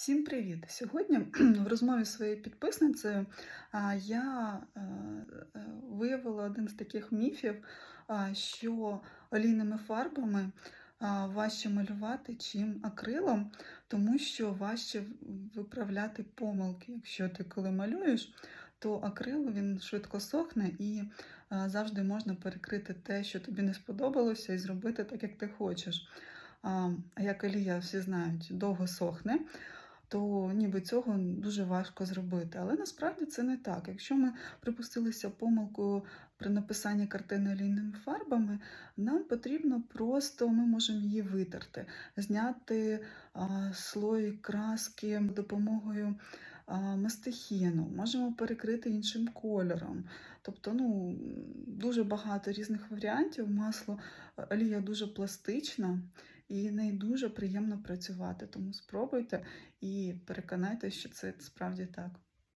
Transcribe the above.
Всім привіт! Сьогодні в розмові зі своєю підписницею я е, е, виявила один з таких міфів, що олійними фарбами важче малювати, чим акрилом, тому що важче виправляти помилки. Якщо ти коли малюєш, то акрил він швидко сохне і завжди можна перекрити те, що тобі не сподобалося, і зробити так, як ти хочеш. А як олія, всі знають, довго сохне то ніби цього дуже важко зробити. Але насправді це не так. Якщо ми припустилися помилкою при написанні картини олійними фарбами, нам потрібно просто ми можемо її витерти, зняти а, слой краски допомогою мастихіну, можемо перекрити іншим кольором. Тобто, ну, дуже багато різних варіантів. Масло олія дуже пластична і нею дуже приємно працювати. Тому спробуйте і переконайтеся, що це справді так.